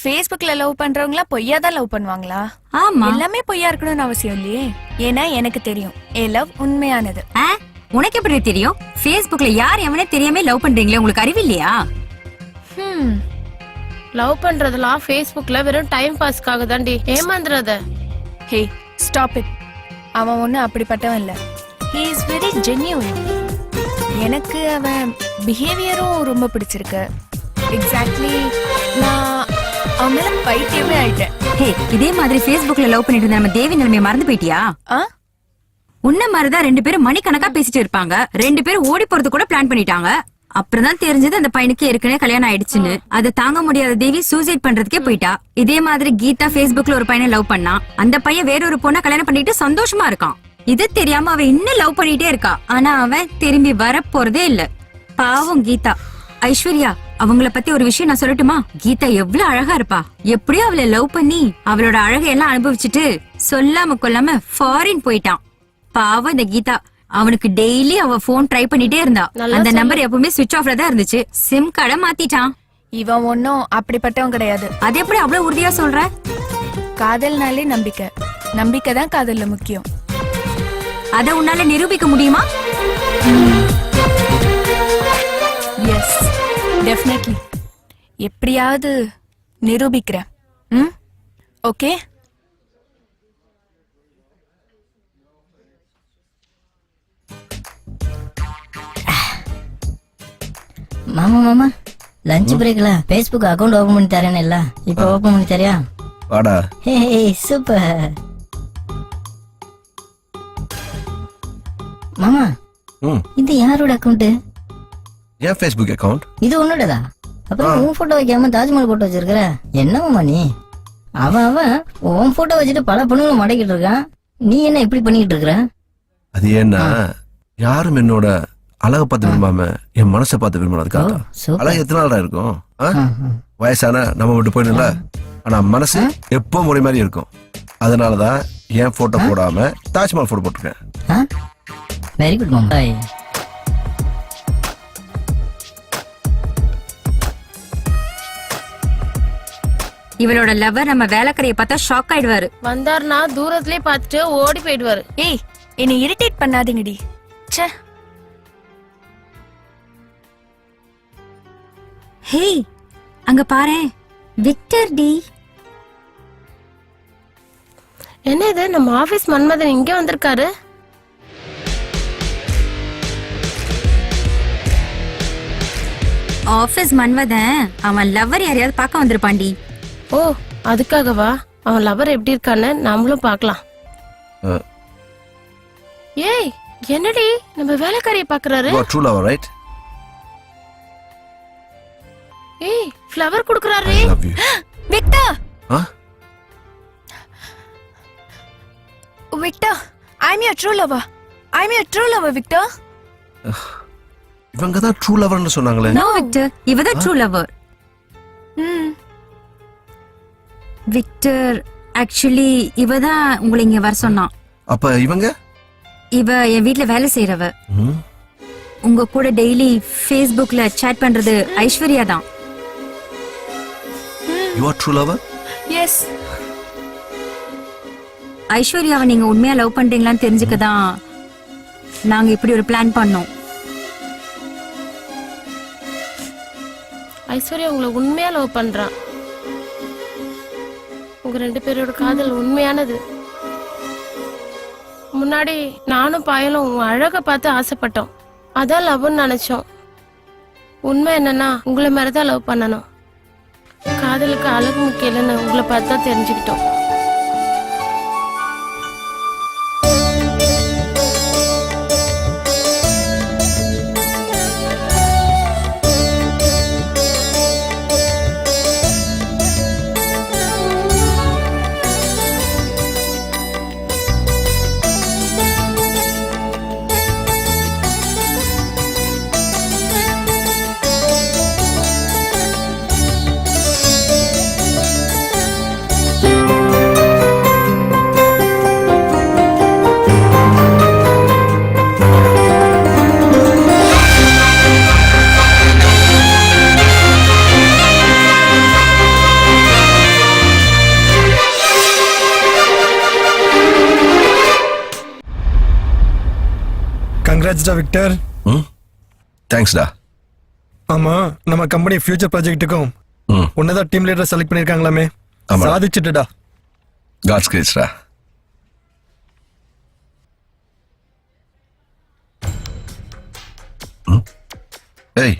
ஃபேஸ்புக்ல லவ் பண்றவங்களா பொய்யா தான் லவ் பண்ணுவாங்களா? ஆமா. எல்லாமே பொய்யா இருக்கணும்னு அவசியம் இல்லையே. ஏன்னா எனக்கு தெரியும். ஏ லவ் உண்மையானது. உனக்கு எப்படி தெரியும்? Facebookல யார் எவனே தெரியாம லவ் பண்றீங்களே? உங்களுக்கு அறிவு இல்லையா? லவ் பண்றதெல்லாம் ஃபேஸ்புக்ல வெறும் டைம் பாஸ்க்காக தாண்டி ஏமாந்துறத. ஹே ஸ்டாப் இட் அவன் ஒன்றும் அப்படிப்பட்டவன் இல்லை. ஹீ இஸ் வெரி ஜென்யூன் எனக்கு அவன் பிஹேவியரும் ரொம்ப பிடிச்சிருக்கு. எக்ஸாக்ட்லி நான் அவன் மேல பைத்தியமே ஆயிட்டேன் ஹே இதே மாதிரி Facebookல லவ் பண்ணிட்டு இருந்த நம்ம தேவி நிலைமைய மறந்து போயிட்டியா? ஆ? உன்ன மாதிரிதான் ரெண்டு பேரும் மணிக்கணக்கா பேசிட்டு இருப்பாங்க. ரெண்டு பேரும் ஓடி போறது கூட பிளான் பண்ணிட்டாங்க. அப்புறம் தான் தெரிஞ்சது அந்த பையனுக்கு ஏற்கனவே கல்யாணம் ஆயிடுச்சுன்னு. அதை தாங்க முடியாத தேவி சூசைட் பண்றதுக்கே போயிட்டா. இதே மாதிரி கீதா Facebookல ஒரு பையனை லவ் பண்ணா. அந்த பையன் வேற ஒரு பொண்ணை கல்யாணம் பண்ணிட்டு சந்தோஷமா இருக்கான். இது தெரியாம அவ இன்னும் லவ் பண்ணிட்டே இருக்கா. ஆனா அவன் திரும்பி வர போறதே இல்ல. பாவம் கீதா. ஐஸ்வர்யா அவங்கள பத்தி ஒரு விஷயம் நான் சொல்லட்டுமா? கீதா எவ்வளவு அழகா இருப்பா. எப்படியோ அவளை லவ் பண்ணி அவளோட அழகையெல்லாம் அனுபவிச்சுட்டு சொல்லாம கொல்லாம ஃபாரின் போயிட்டான். பாவம் இந்த கீதா. அவனுக்கு டெய்லி அவ போன் ட்ரை பண்ணிட்டே இருந்தா. அந்த நம்பர் எப்பவுமே சுவிட்ச் ஆஃப்ல தான் இருந்துச்சு. சிம் கார்டை மாத்திட்டான். இவன் ஒன்றும் அப்படிப்பட்டவன் கிடையாது. அது எப்படி அவ்வளவு உறுதியா சொல்ற? காதல்னாலே நம்பிக்கை. நம்பிக்கை தான் காதல்ல முக்கியம். அத உன்னால நிரூபிக்க முடியுமா? டெஃபினெட்லி எப்படியாவது நிரூபிக்கிறேன். ம்? ஓகே மாமா மாமா லஞ்ச் பிரேக்ல ஃபேஸ்புக் அக்கவுண்ட் ஓபன் பண்ணி தரேன்னு இல்ல. இப்போ ஓபன் பண்ணி தரியா? வாடா. ஹே சூப்பர் மாமா இது யாரோட அக்கவுண்ட் ஏன் ஃபேஸ்புக் அக்கவுண்ட் இது உன்னோடதா? அப்புறம் உன் போட்டோ வைக்காம தாஜ்மஹால் போட்டோ வச்சிருக்கிற? என்ன மாமா நீ? அவன் அவன் உன் போட்டோ வச்சுட்டு பல பொண்ணுங்களை மடக்கிட்டு இருக்கான் நீ என்ன இப்படி பண்ணிக்கிட்டு இருக்கிற அது ஏன்னா யாரும் என்னோட அழகை பார்த்து விரும்பாம என் மனசை பார்த்து விரும்பினதுக்காக சூப்பர். அழகு எத்தனை நாளா இருக்கும். வயசான நம்ம விட்டு போயிடல ஆனா மனசு எப்போ முறை மாதிரி இருக்கும். அதனாலதான் என் போட்டோ போடாம தாஜ்மஹால் போட்டோ போட்டிருக்கேன். வெரி குட் மாமா இவளோட லவர் நம்ம வேலைக்கரையை பார்த்தா ஷாக் ஆயிடுவாரு. வந்தாருன்னா தூரத்திலே பார்த்துட்டு ஓடி போயிடுவாரு. ஏய் என்னை இரிட்டேட் பண்ணாதீங்கடி. ச்சே. ஹே அங்க பாரேன் விக்டர் டி. என்ன இது? நம்ம ஆபீஸ் மன்மதன் இங்க வந்திருக்காரு? ஆபீஸ் மன்வதன் அவன் லவர் யாரையாவது பார்க்க வந்திருப்பான்டி. ஓ அதுக்காகவா? அவன் லவர் எப்படி இருக்கான்னு நம்மளும் பார்க்கலாம். ஏய் என்னடி? நம்ம வேலைக்காரிய பாக்குறாரு true lover, right? ஏய் flower குடுக்குறாரு. Victor? Victor! I am your true lover I am your true lover Victor. இவங்க தான் ட்ரூ லவர்னு சொன்னாங்களே. நோ விக்டர் இவதான் ட்ரூ லவர் விக்டர் ஆக்சுவலி இவ தான் உங்களை இங்க வர சொன்னான். அப்ப இவங்க? இவ என் வீட்ல வேலை செய்யறவ உங்க கூட டெய்லி Facebookல சேட் பண்றது ஐஸ்வர்யா தான். You are true lover? Yes ஐஸ்வர்யாவை நீங்க உண்மையா லவ் பண்றீங்களான்னு தெரிஞ்சுக்க தான் நாங்க இப்படி ஒரு பிளான் பண்ணோம். ஐஸ்வர்யா உங்களை உண்மையா லவ் பண்றான் உங்க ரெண்டு பேரோட காதல் உண்மையானது? முன்னாடி நானும் பாயலும் உங்க அழக பார்த்து ஆசைப்பட்டோம். அதான் லவ்னு நினைச்சோம். உண்மை என்னன்னா உங்களை மாதிரி தான் லவ் பண்ணணும். காதலுக்கு அழகு முக்கியம் இல்லைன்னு உங்களை பார்த்து தான் தெரிஞ்சுக்கிட்டோம். கங்க்ராட்ஸ்டா விக்டர் ம்? தேங்க்ஸ்டா ஆமா நம்ம கம்பெனி ஃபியூச்சர் ப்ராஜெக்ட்டுக்கும் உன்னதான் டீம் லீடர் செலக்ட் பண்ணிருக்காங்களாமே. சாதிச்சுட்டுடா. காட்ஸ் கிரேட்ஸ்டா ஏய்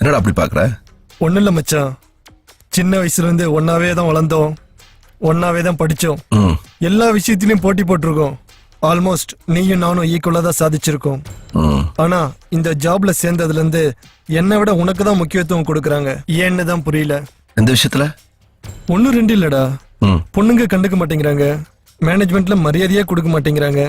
என்னடா அப்படி பார்க்குற ஒன்றும் இல்லை மச்சான். சின்ன வயசுல இருந்து ஒன்னாவே தான் வளர்ந்தோம். ஒன்னாவே தான் படிச்சோம் எல்லா விஷயத்திலயும் போட்டி போட்டிருக்கோம். ஆல்மோஸ்ட் நீயும் நானும் ஈக்குவலா தான் சாதிச்சிருக்கோம். ஆனா இந்த ஜாப்ல சேர்ந்ததுல இருந்து என்னை விட உனக்கு தான் முக்கியத்துவம் கொடுக்கறாங்க. ஏன்னு தான் புரியல. எந்த விஷயத்துல? ஒன்னும் ரெண்டு இல்லடா. பொண்ணுங்க கண்டுக்க மாட்டேங்கிறாங்க. மேனேஜ்மெண்ட்ல மரியாதையே கொடுக்க மாட்டேங்கிறாங்க.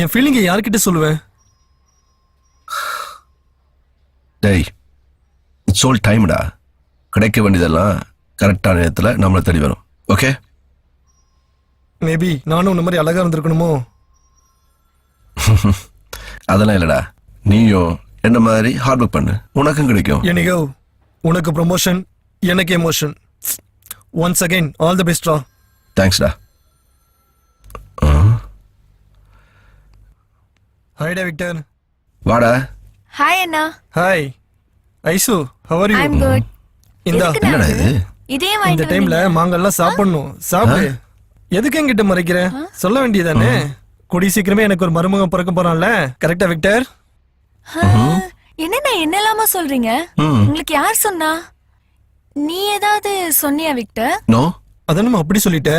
என் ஃபீலிங்கை யார்கிட்ட சொல்லுவேன்? டேய் இட்ஸ் ஆல் டைம்டா கிடைக்க வேண்டியதெல்லாம் கரெக்டான நேரத்தில் நம்மளை தேடி வரும். ஓகே மேபி நானும் உன்ன மாதிரி அழகா இருந்திருக்கணுமோ? அதெல்லாம் இல்லைடா. நீயும் என்ன மாதிரி ஹார்ட் ஒர்க் பண்ணு. உனக்கும் கிடைக்கும். எனிகோ உனக்கு ப்ரொமோஷன் எனக்கு emotion once again all the பெஸ்ட்ரா தேங்க்ஸ்டா ஹாய்டா விக்டர். வாடா. Hi Anna. Hi Aishu how are you I'm good இந்தா. என்னடா இது? இதே இந்த வாங்கிட்டு டைம்ல. மாங்கெல்லாம் சாப்பிடணும். சாப்பிடு. எதுக்கு என்கிட்ட மறைக்கிற? சொல்ல வேண்டியதானே? கூடி சீக்கிரமே எனக்கு ஒரு மருமகன் பிறக்க போறான்ல. கரெக்டா விக்டர் ஆ, என்னண்ணா என்னலாமா சொல்றீங்க? உங்களுக்கு யார் சொன்னா? நீ ஏதாவது சொன்னியா விக்டர் நோ. அத நம்ம அப்படி சொல்லிட்ட?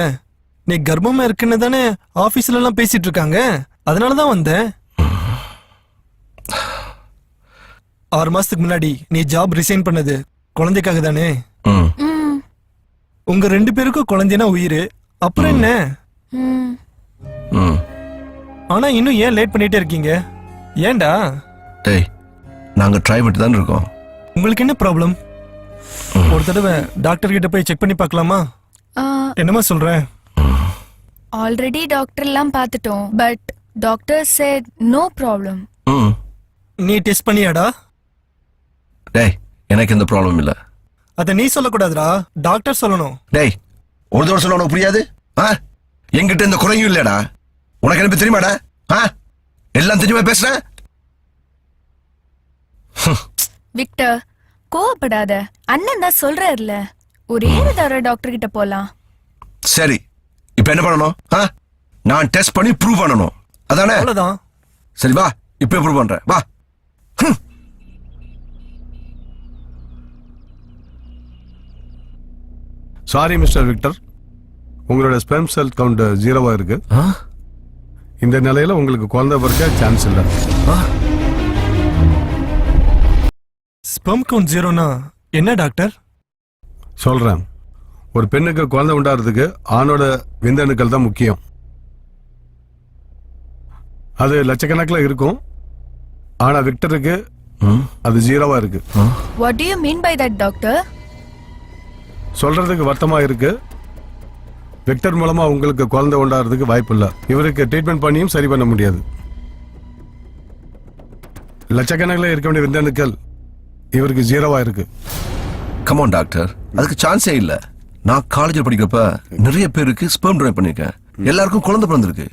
நீ கர்ப்பமா இருக்குன்னு தானே ஆபீஸ்ல எல்லாம் பேசிட்டு இருக்காங்க? அதனாலதான் வந்தேன் ஆறு மாசத்துக்கு முன்னாடி நீ ஜாப் ரிசைன் பண்ணது குழந்தைக்காக தானே? உங்க ரெண்டு பேருக்கும் குழந்தைனா உயிர். அப்புறம் என்ன? ம். ஆனா இன்னும் ஏன் லேட் பண்ணிட்டே இருக்கீங்க? ஏன்டா? டேய் நாங்கள் ட்ரை பண்ணிட்டு தான் இருக்கோம். உங்களுக்கு என்ன ப்ராப்ளம் ஒரு தடவை டாக்டர் கிட்ட போய் செக் பண்ணி பார்க்கலாமா? என்னமா சொல்ற? ஆல்ரெடி டாக்டர் எல்லாம் பார்த்துட்டோம் but doctor said no problem ம். நீ டெஸ்ட் பண்ணியாடா? டேய் எனக்கு எந்த ப்ராப்ளம் இல்லை. அத நீ சொல்லக்கூடாதுடா. டாக்டர் சொல்லணும். டேய் ஒரு தடவை சொல்ல உனக்கு புரியாது? என்கிட்ட இந்த குறையும் இல்லையடா உனக்கு என்ன தெரியுமாடா? ஆ? எல்லாம் தெரியுமா பேசுறேன் விக்டர் கோவப்படாத. அண்ணன் தான் சொல்றாருல. ஒரே ஒரு தடவை டாக்டர் கிட்ட போலாம். சரி. இப்போ என்ன பண்ணணும்? ஆ? நான் டெஸ்ட் பண்ணி ப்ரூவ் பண்ணணும். அதானே? அவ்வளவுதான். சரி வா. இப்போ ப்ரூவ் பண்றேன். வா. சாரி மிஸ்டர் விக்டர் உங்களோட ஸ்பெம் செல் கவுண்ட் ஜீரோவா இருக்கு. ஆ? இந்த நிலையில உங்களுக்கு குழந்தை பிறக்க சான்ஸ் இல்லை. ஸ்பெர்ம் கவுண்ட் ஜீரோனா என்ன டாக்டர் சொல்றேன். ஒரு பெண்ணுக்கு குழந்தை உண்டாகிறதுக்கு ஆணோட விந்தணுக்கள் தான் முக்கியம். அது லட்சக்கணக்கில் இருக்கும். ஆனா விக்டருக்கு ம், அது ஜீரோவா இருக்கு. What do you mean by that doctor சொல்றதுக்கு வருத்தமா இருக்கு. விக்டர் மூலமா உங்களுக்கு குழந்தை உண்டாகிறதுக்கு வாய்ப்பு இல்லை இவருக்கு ட்ரீட்மெண்ட் பண்ணியும் சரி பண்ண முடியாது. லட்சக்கணக்கில் இருக்க வேண்டிய விந்தணுக்கள் இவருக்கு ஜீரோவா இருக்கு. கமான் டாக்டர் அதுக்கு சான்ஸே இல்ல. நான் காலேஜில் படிக்கிறப்ப நிறைய பேருக்கு ஸ்பெர்ம் ட்ரை பண்ணிருக்கேன். எல்லாருக்கும் குழந்தை பிறந்திருக்கு.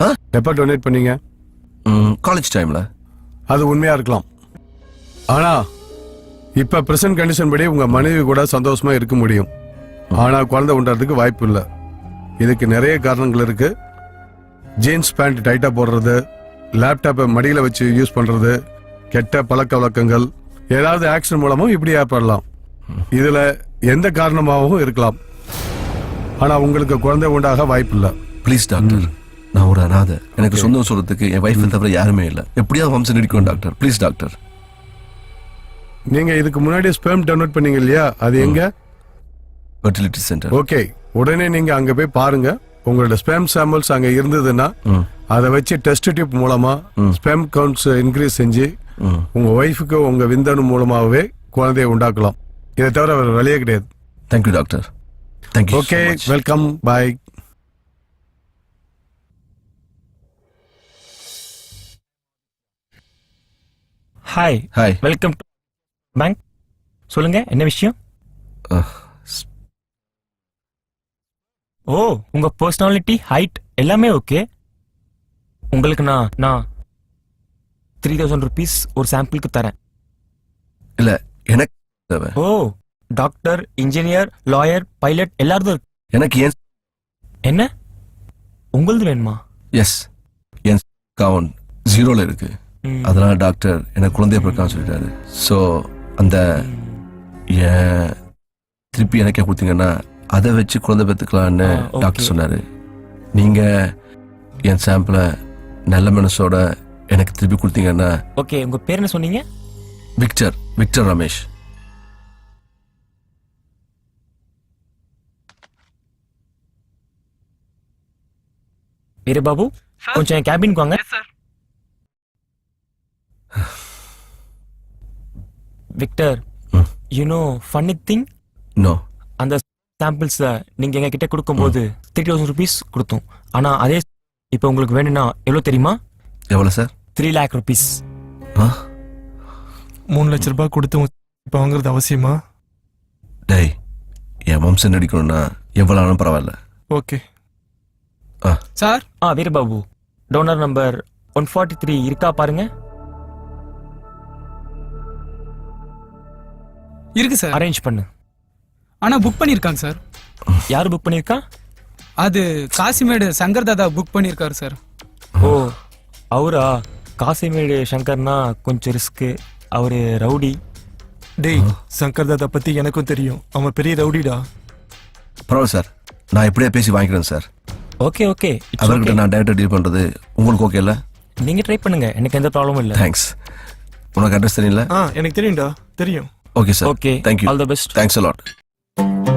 ஆ? எப்போ டொனேட் பண்ணீங்க? காலேஜ் டைம்ல அது உண்மையா இருக்கலாம். ஆனா இப்ப பிரசன்ட் கண்டிஷன் படி உங்க மனைவி கூட சந்தோஷமா இருக்க முடியும். ஆனா குழந்தை உண்டாறதுக்கு வாய்ப்பு இல்லை. இதுக்கு நிறைய காரணங்கள் இருக்கு. ஜீன்ஸ் பேண்ட் டைட்டா போடுறது லேப்டாப்பை மடியில வச்சு யூஸ் பண்றது கெட்ட பழக்க வழக்கங்கள் ஏதாவது ஆக்சிடென்ட் மூலமும் இப்படி ஏற்படலாம் இதுல எந்த காரணமாகவும் இருக்கலாம். ஆனா உங்களுக்கு குழந்தை உண்டாக வாய்ப்பு இல்லை. ப்ளீஸ் டாக்டர் நான் ஒரு அனாதை. எனக்கு சொந்தம் சொல்றதுக்கு என் வைஃப் தவிர யாருமே இல்லை. எப்படியாவது வம்சம் நீடிக்கும் டாக்டர் ப்ளீஸ் டாக்டர் நீங்க இதுக்கு முன்னாடி ஸ்பெர்ம் டவுன்லோட் பண்ணீங்க இல்லையா? அது எங்க? ஃபர்டிலிட்டி சென்டர் ஓகே உடனே நீங்க அங்க போய் பாருங்க. உங்களோட ஸ்பெம் சாம்பிள்ஸ் அங்க இருந்ததுன்னா அதை வச்சு டெஸ்ட் டியூப் மூலமா ஸ்பெம் கவுண்ட்ஸ் இன்க்ரீஸ் செஞ்சு உங்க ஒய்ஃபுக்கு உங்க விந்தணு மூலமாகவே குழந்தையை உண்டாக்கலாம். இதை தவிர வேற வழியே கிடையாது. Thank you doctor thank you okay welcome bye hi hi welcome to bank சொல்லுங்க என்ன விஷயம்? ஓ உங்க பர்சனாலிட்டி ஹைட் எல்லாமே ஓகே உங்களுக்கு நான் நான் த்ரீ தௌசண்ட் ருபீஸ் ஒரு சாம்பிளுக்கு தரேன். இல்ல எனக்கு தேவை. ஓ டாக்டர் இன்ஜினியர் லாயர் பைலட் எல்லாரும் இருக்கு. எனக்கு ஏன் என்ன? உங்களது வேணுமா? எஸ் என் அக்கவுண்ட் ஜீரோல இருக்கு. ம். அதனால டாக்டர் எனக்கு குழந்தைய பிறக்கான்னு சொல்லிட்டாரு. ஸோ அந்த ஏன் திருப்பி எனக்கே கொடுத்தீங்கன்னா அதை வச்சு குழந்தை பெற்றுக்கலான்னு. டாக்டர் சொன்னாரு. நீங்க என் சாம்பிளை நல்ல மனசோட எனக்கு திருப்பி கொடுத்தீங்கன்னா ஓகே உங்க பேர் என்ன சொன்னீங்க? Victor Victor Ramesh. வீர பாபு கொஞ்சம் என் கேபினுக்கு வாங்க. Victor. You know funny thing no அந்த சாம்பிள்ஸ் நீங்க எங்க கிட்ட கொடுக்கும்போது த்ரீ தௌசண்ட் ருபீஸ் கொடுத்தோம். ஆனா அதே இப்போ உங்களுக்கு வேணும்னா எவ்வளவு தெரியுமா? எவ்வளோ சார் த்ரீ லேக் ருபீஸ் ஆ? மூணு லட்ச ரூபாய் கொடுத்து இப்ப வாங்குறது அவசியமா? டேய் என் வம்சம் நடிக்கணும்னா எவ்வளோ ஆனாலும் பரவாயில்ல. ஓகே. ஆ. சார்? ஆ Veerababu donor number one forty three இருக்கா பாருங்க. இருக்கு சார் அரேஞ்ச் பண்ணு. ஆனா புக் பண்ணிருக்காங்க சார். யார் புக் பண்ணிருக்கா அது காசிமேடு சங்கர் தாதா புக் பண்ணிருக்காரு சார். ஓ அவரா? காசிமேடு சங்கர்னா கொஞ்சம் ரிஸ்க்கு அவரு ரவுடி. டேய் சங்கர் தாதா பத்தி எனக்கும் தெரியும். அவன் பெரிய ரவுடிடா. பரவாயில்ல சார். நான் இப்படியே பேசி வாங்கிக்கிறேன் சார். Okay okay. அவர்கிட்ட நான் டேரக்டாக டீல் பண்ணுறது உங்களுக்கு ஓகே இல்லை? நீங்க ட்ரை பண்ணுங்க. எனக்கு எந்த ப்ராப்ளமும் இல்ல. தேங்க்ஸ் உனக்கு அட்ரஸ் தெரியல ஆ எனக்கு தெரியும்டா. தெரியும். Okay sir okay thank you all the best thanks a lot Thank you.